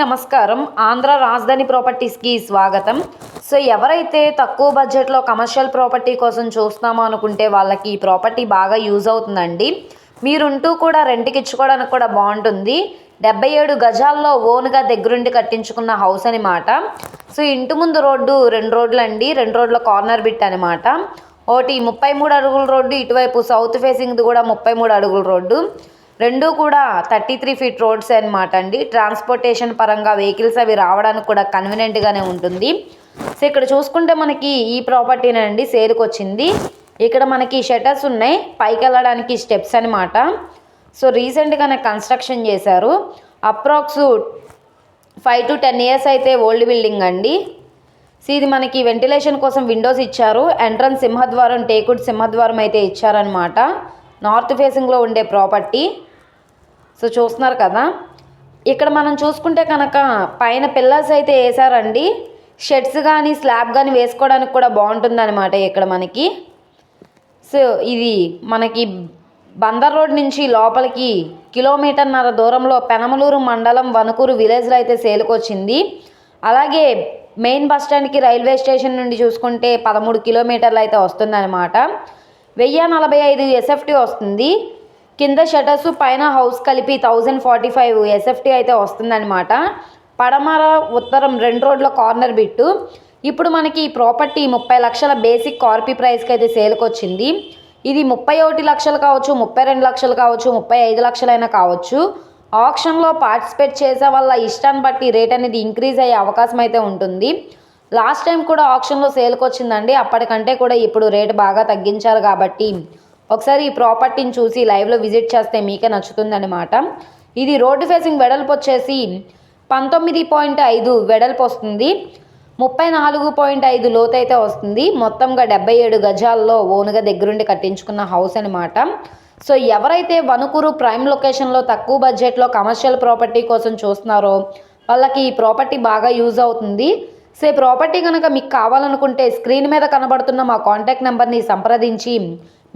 నమస్కారం. ఆంధ్ర రాజధాని ప్రాపర్టీస్కి స్వాగతం. సో ఎవరైతే తక్కువ బడ్జెట్లో కమర్షియల్ ప్రాపర్టీ కోసం చూస్తున్నామో అనుకుంటే వాళ్ళకి ఈ ప్రాపర్టీ బాగా యూజ్ అవుతుందండి. మీరుంటూ కూడా రెంట్కి ఇచ్చుకోవడానికి కూడా బాగుంటుంది. డెబ్బై ఏడు గజాల్లో ఓన్గా దగ్గరుండి కట్టించుకున్న హౌస్ అనమాట సో ఇంటి ముందు రోడ్డు రెండు రోడ్లు అండి రెండు రోడ్ల కార్నర్ బిట్ అనమాట ఒకటి ముప్పై మూడు అడుగుల రోడ్డు ఇటువైపు సౌత్ ఫేసింగ్ది కూడా ముప్పై మూడు అడుగుల రోడ్డు. రెండు కూడా థర్టీ త్రీ ఫీట్ రోడ్స్ అనమాట అండి. ట్రాన్స్పోర్టేషన్ పరంగా వెహికల్స్ అవి రావడానికి కూడా కన్వీనియంట్గానే ఉంటుంది. సో ఇక్కడ చూసుకుంటే మనకి ఈ ప్రాపర్టీనండి సేల్కి వచ్చింది ఇక్కడ మనకి షటర్స్ ఉన్నాయి పైకి వెళ్ళడానికి స్టెప్స్ అనమాట సో రీసెంట్గానే కన్స్ట్రక్షన్ చేశారు. Approx five to ten years అయితే ఓల్డ్ బిల్డింగ్ అండి. సో ఇది మనకి వెంటిలేషన్ కోసం విండోస్ ఇచ్చారు. ఎంట్రన్స్ సింహద్వారం టేకుడ్ సింహద్వారం అయితే ఇచ్చారనమాట నార్త్ ఫేసింగ్లో ఉండే ప్రాపర్టీ. సో చూస్తున్నారు కదా. ఇక్కడ మనం చూసుకుంటే కనుక పైన పిల్లర్స్ అయితే వేసారండి షెడ్స్ కానీ స్లాబ్ కానీ వేసుకోవడానికి కూడా బాగుంటుందన్నమాట ఇక్కడ మనకి. సో ఇది మనకి బందర్ రోడ్ నుంచి లోపలికి కిలోమీటర్న్నర దూరంలో పెనమలూరు మండలం వనకూరు విలేజ్లో అయితే సేలుకొచ్చింది అలాగే మెయిన్ బస్ స్టాండ్కి రైల్వే స్టేషన్ నుండి చూసుకుంటే పదమూడు కిలోమీటర్లు అయితే వస్తుందన్నమాట. వెయ్యి నలభై ఐదు ఎస్ఎఫ్టీ వస్తుంది. కింద షటర్స్ పైన హౌస్ కలిపి థౌజండ్ ఫార్టీ ఫైవ్ ఎస్ఎఫ్టీ అయితే వస్తుందన్నమాట. పడమర ఉత్తరం రెండు రోడ్ల కార్నర్ బిట్టు. ఇప్పుడు మనకి ఈ ప్రాపర్టీ ముప్పై లక్షల బేసిక్ కార్పీ ప్రైస్కి అయితే సేల్కి వచ్చింది ఇది ముప్పై ఒకటి లక్షలు కావచ్చు ముప్పై రెండు లక్షలు కావచ్చు ముప్పై ఐదు లక్షలైనా కావచ్చు. ఆప్షన్లో పార్టిసిపేట్ చేసే వల్ల ఇష్టాన్ని బట్టి రేట్ అనేది ఇంక్రీజ్ అయ్యే అవకాశం అయితే ఉంటుంది. లాస్ట్ టైం కూడా ఆప్షన్లో సేల్కి వచ్చిందండి అప్పటికంటే కూడా ఇప్పుడు రేటు బాగా తగ్గించారు కాబట్టి ఒకసారి ఈ ప్రాపర్టీని చూసి లైవ్లో విజిట్ చేస్తే మీకే నచ్చుతుందనమాట ఇది రోడ్డు ఫేసింగ్ వెడల్పు వచ్చేసి పంతొమ్మిది పాయింట్ ఐదు వెడల్పు వస్తుంది. ముప్పై నాలుగు పాయింట్ ఐదు లోతు అయితే వస్తుంది. మొత్తంగా డెబ్బై ఏడు గజాల్లో ఓనుగా దగ్గరుండి కట్టించుకున్న హౌస్ అనమాట సో ఎవరైతే వనుకూరు ప్రైమ్ లొకేషన్లో తక్కువ బడ్జెట్లో కమర్షియల్ ప్రాపర్టీ కోసం చూస్తున్నారో వాళ్ళకి ఈ ప్రాపర్టీ బాగా యూజ్ అవుతుంది. సో ఈ ప్రాపర్టీ కనుక మీకు కావాలనుకుంటే స్క్రీన్ మీద కనబడుతున్న మా కాంటాక్ట్ నెంబర్ని సంప్రదించి